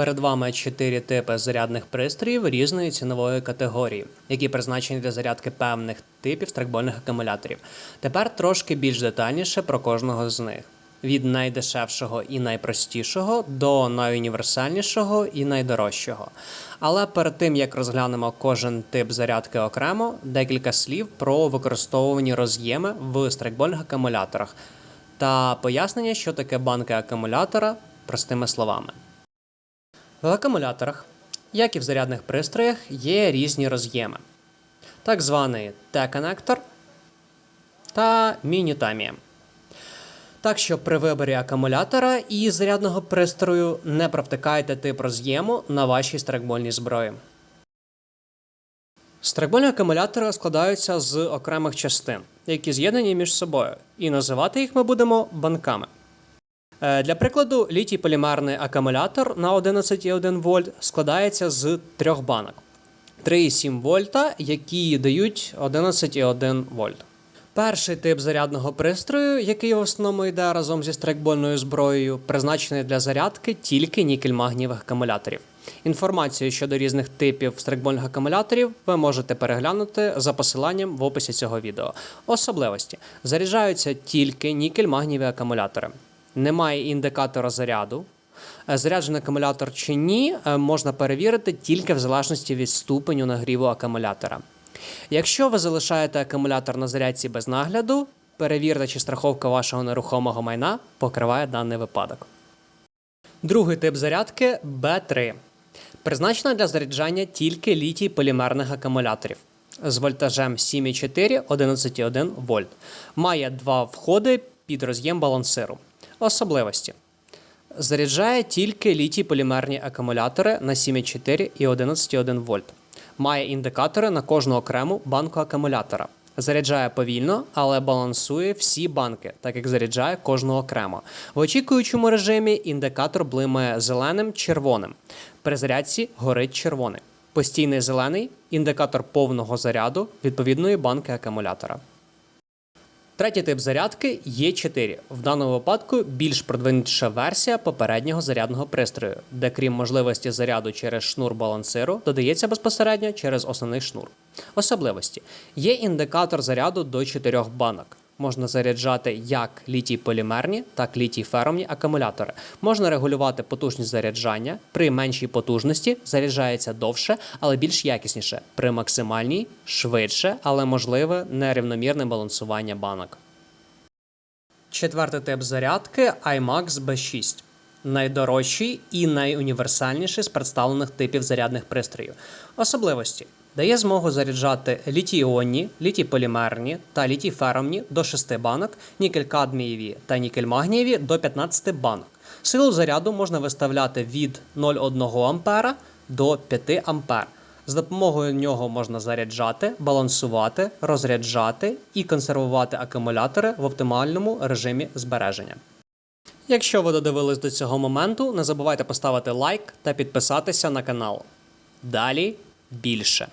Перед вами чотири типи зарядних пристроїв різної цінової категорії, які призначені для зарядки певних типів страйкбольних акумуляторів. Тепер трошки більш детальніше про кожного з них. Від найдешевшого і найпростішого до найуніверсальнішого і найдорожчого. Але перед тим як розглянемо кожен тип зарядки окремо, декілька слів про використовувані роз'єми в страйкбольних акумуляторах та пояснення, що таке банки акумулятора простими словами. В акумуляторах, як і в зарядних пристроях, є різні роз'єми. Так званий T-коннектор та міні-тамія. Так що при виборі акумулятора і зарядного пристрою не провтикайте тип роз'єму на вашій страйкбольній зброї. Страйкбольні акумулятори складаються з окремих частин, які з'єднані між собою, і називати їх ми будемо банками. Е, Для прикладу, літій полімерний акумулятор на 11,1 вольт складається з трьох банок: 3,7 вольта, які дають 11,1 вольт. Перший тип зарядного пристрою, який в основному йде разом зі страйкбольною зброєю, призначений для зарядки тільки нікель-магнієвих акумуляторів. Інформацію щодо різних типів страйкбольних акумуляторів ви можете переглянути за посиланням в описі цього відео. Особливості заряджаються тільки нікель-магнієві акумулятори. Немає індикатора заряду. Е, Заряджений акумулятор чи ні, е, можна перевірити тільки в залежності від ступеню нагріву акумулятора. Якщо ви залишаєте акумулятор на зарядці без нагляду, перевірте, чи страховка вашого нерухомого майна покриває даний випадок. Другий тип зарядки B3. Призначена для заряджання тільки літій полімерних акумуляторів з вольтажем 7,4 11,1 вольт. Має два входи під роз'єм балансиру. Особливості. Заряджає тільки літій полімерні акумулятори на 7,4 і 11,1 вольт. Має індикатори на кожну окрему банку акумулятора. Заряджає повільно, але балансує всі банки, так як заряджає кожну окремо. В очікуючому режимі індикатор блимає зеленим червоним. При зарядці горить червоний. Постійний зелений індикатор повного заряду відповідної банки акумулятора. Третій тип зарядки Є4. В даному випадку більш продвинутіша версія попереднього зарядного пристрою, де крім можливості заряду через шнур балансиру, додається безпосередньо через основний шнур. Особливості є індикатор заряду до 4 банок. Можна заряджати як літій полімерні, так літій феромні акумулятори. Можна регулювати потужність заряджання. При меншій потужності заряджається довше, але більш якісніше. При максимальній швидше, але можливе нерівномірне балансування банок. Четвертий тип зарядки iMax B6. Найдорожчий і найуніверсальніший з представлених типів зарядних пристроїв. Особливості дає змогу заряджати літій-іонні, та літій-феромні до 6 банок, нікель-кадмієві та нікель-магнієві до 15 банок. Силу заряду можна виставляти від 0,1 А до 5 А. З допомогою нього можна заряджати, балансувати, розряджати і консервувати акумулятори в оптимальному режимі збереження. Якщо ви додивились до цього моменту, не забувайте поставити лайк та підписатися на канал. Далі більше.